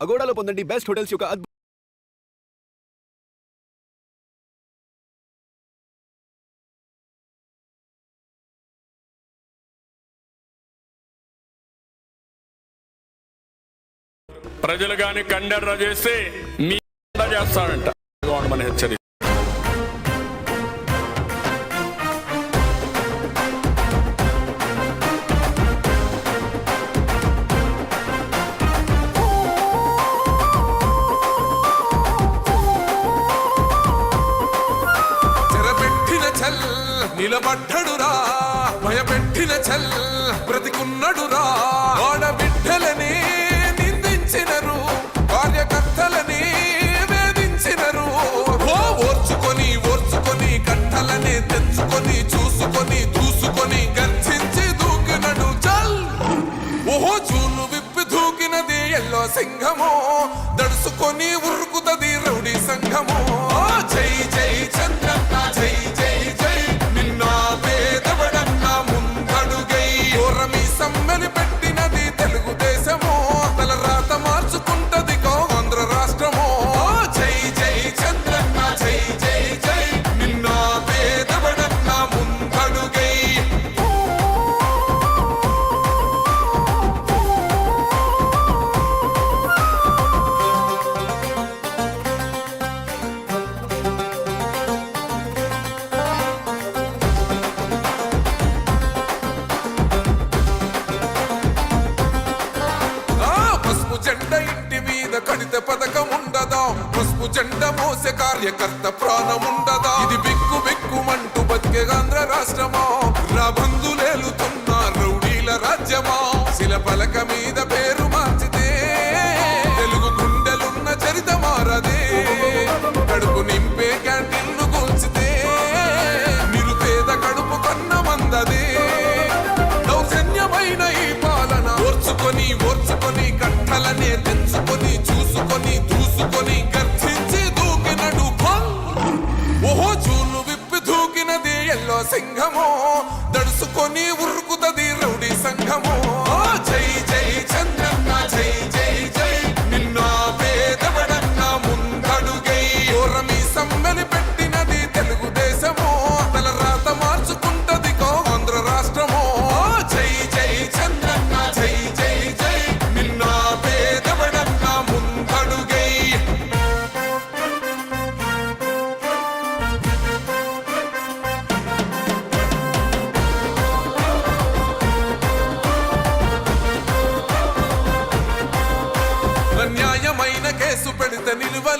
అగోడాలో పొందండి best hotels యొక్క ప్రజలు కానీ కండర్రా చేస్తే మీ చేస్తాడంట మన హెచ్చరిక. చూసుకొని చూసుకొని దూసుకొని గర్జించి దూకినడు చల్ ఓహో చూలు విప్పి దూకినది ఎల్లో సింహమో. దడుసుకొని ఉర్రు come on.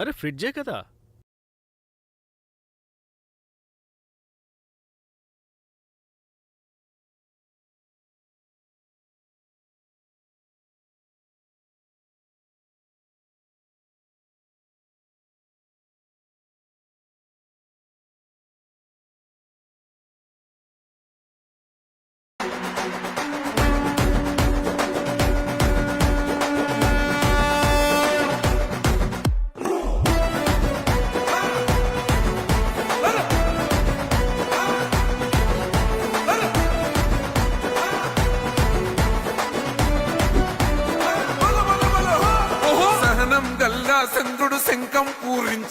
అరే ఫ్రిడ్జే కదా.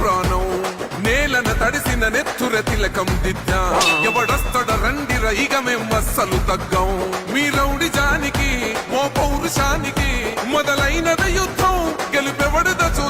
ప్రాణం. నేలన తడిసిన నెత్తుర తిలకం దిద్దా. ఎవడొస్తడ రండిర ఇక మేం అస్సలు తగ్గం. మీ రౌడి జానికి మో పౌరుషానికి మొదలైనద యుద్ధం. గెలుపెవడద చూ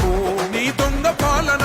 భూమి దొంగ పాలన?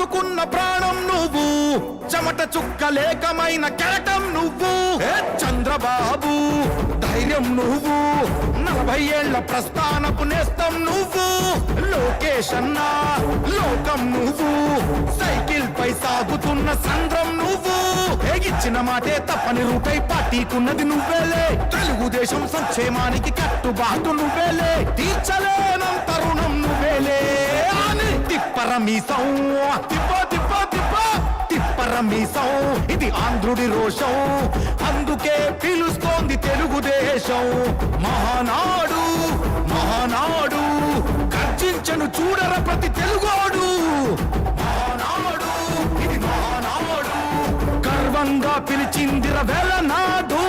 రంగు ప్రాణం నువ్వు. చెమట చుక్క లేకమైన కెరటం నువ్వు. చంద్రబాబు ధైర్యం నువ్వు. నలభై ఏళ్ళ ప్రస్థానపు నేస్తం నువ్వు. లోకేష్ అన్నా లోకం నువ్వు. సైకిల్ పై సాగుతున్న సంద్రం నువ్వు. ఇచ్చిన మాటే తప్పని రూపై పార్టీకున్నది నువ్వేలే. తెలుగుదేశం సంక్షేమానికి కట్టుబాటు నువ్వేలే. తీర్చలేనంత రుణం నువ్వేలే. అని తిప్పరమీసం. తిప్ప తిప్ప తిప్ప. తిప్పరమీసం. ఇది ఆంధ్రుడి రోషం. అందుకే పిలుస్తోంది తెలుగుదేశం. మహానాడు మహానాడు. గర్జించను చూడర ప్రతి తెలుగోడు. గర్వంగా పిలిచిందిర వెలనాడు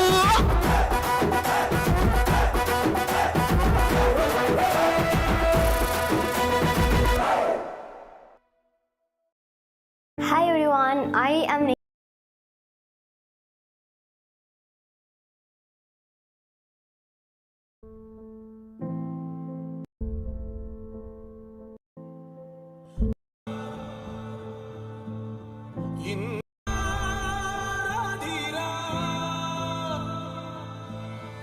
Hi everyone, I am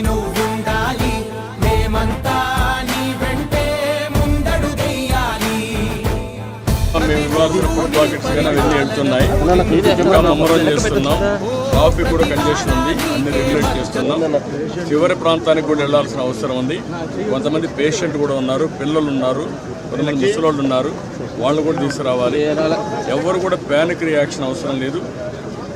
నువ్వుండాలి. మేమంతా నీ వెంటే మేము ఫుడ్ పాకెట్స్ కానీ అవన్నీ వెళ్తున్నాయి. ఇంకా చేస్తున్నాం. ట్రాఫిక్ కూడా కంజెషన్ ఉంది. అన్ని రెగ్యులేట్ చేస్తున్నాం. చివరి ప్రాంతానికి కూడా వెళ్ళాల్సిన అవసరం ఉంది. కొంతమంది పేషెంట్ కూడా ఉన్నారు. పిల్లలు ఉన్నారు. కొంతమంది ముసలోళ్ళు ఉన్నారు. వాళ్ళు కూడా తీసుకురావాలి. ఎవరు కూడా ప్యానిక్ రియాక్షన్ అవసరం లేదు.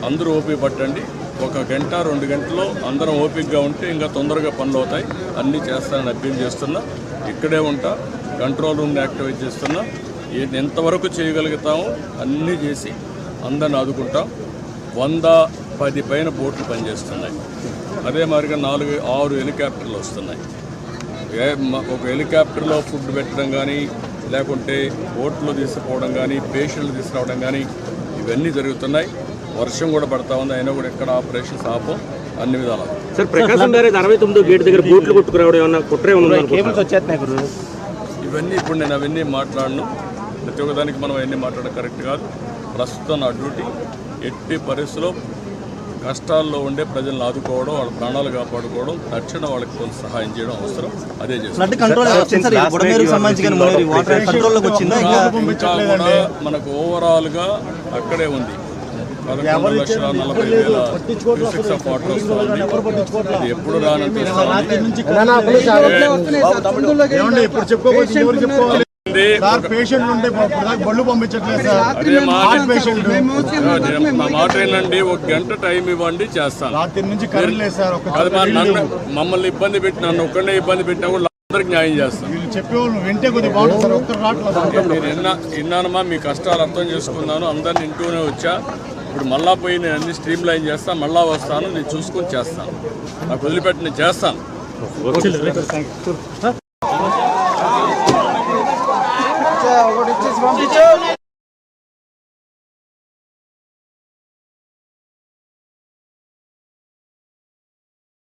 అందరూ ఓపిక పట్టండి. ఒక గంట రెండు గంటలో అందరం ఓపికగా ఉంటే ఇంకా తొందరగా పనులు అవుతాయి అన్నీ చేస్తానని అప్పీల్ చేస్తున్నా. ఇక్కడే ఉంటా. కంట్రోల్ రూమ్ని యాక్టివేట్ చేస్తున్నా. ఎంతవరకు చేయగలుగుతామో అన్నీ చేసి అందరిని ఆదుకుంటాం. వంద పది పైన బోట్లు పనిచేస్తున్నాయి. అదే మాదిరిగా నాలుగు ఆరు హెలికాప్టర్లు వస్తున్నాయి. ఒక హెలికాప్టర్లో ఫుడ్ పెట్టడం కానీ లేకుంటే బోట్లో తీసుకుపోవడం కానీ పేషెంట్లు తీసుకురావడం కానీ ఇవన్నీ జరుగుతున్నాయి. వర్షం కూడా పడతా ఉంది. అయినా కూడా ఎక్కడ ఆపరేషన్స్ ఆపం అన్ని విధాలు. సార్ ప్రకాశం బ్యారేజ్ అరవై తొమ్మిదో గేట్ దగ్గర బోట్లు కొట్టుకురావడం ఏమన్నా కుట్ర? ఇవన్నీ ఇప్పుడు నేను అవన్నీ మాట్లాడను. ప్రతి ఒక్కదానికి మనం అవన్నీ మాట్లాడడం కరెక్ట్ కాదు. ప్రస్తుతం నా డ్యూటీ ఎట్టి పరిస్థితిలో కష్టాల్లో ఉండే ప్రజలను ఆదుకోవడం వాళ్ళ ప్రాణాలు కాపాడుకోవడం తక్షణ వాళ్ళకి కొంత సహాయం చేయడం అవసరం. అదే చేస్తాం. ఇంకా కూడా మనకు ఓవరాల్గా అక్కడే ఉంది. పదకొండు లక్షల నలభై వేల క్యూసెక్స్ ఆఫ్ వాటర్ వస్తుంది ఇది ఎప్పుడు రానంత ఏమండి? ఇప్పుడు చెప్పుకోవచ్చు ఎవరు చెప్పుకోవాలి. సార్ పేషెంట్ ఉంటే ఇప్పుడు దాకా బళ్ళు పంపించట్లేదు సార్. అదే మాట పేషెంట్ నా మాట ఏంటండి ఒక గంట టైం ఇవ్వండి చేస్తాను. రాత్రి నుంచి కరెంట్ లేదు సార్. ఒక అది మా నన్ను మమ్మల్ని ఇబ్బంది పెట్టి నన్ను ఒక్కడే ఇబ్బంది పెట్టినా కూడా అందరికి న్యాయం చేస్తాను. వీళ్ళు చెప్పేవాళ్ళు వింటే కొద్దిగా బాగుంటుంది సార్. ఒక్కరు రావట్లేదు. నేను విన్నా విన్నానమ్మా మీ కష్టాలు అర్థం చేసుకున్నాను. అందరిని ఇంటూనే వచ్చా. ఇప్పుడు మళ్ళా పోయి నేను అన్ని స్ట్రీమ్ లైన్ చేస్తాను మళ్ళా వస్తాను నేను చూసుకొని చేస్తాను. నాకు వదిలిపెట్టి నేను చేస్తాను. ఒకటి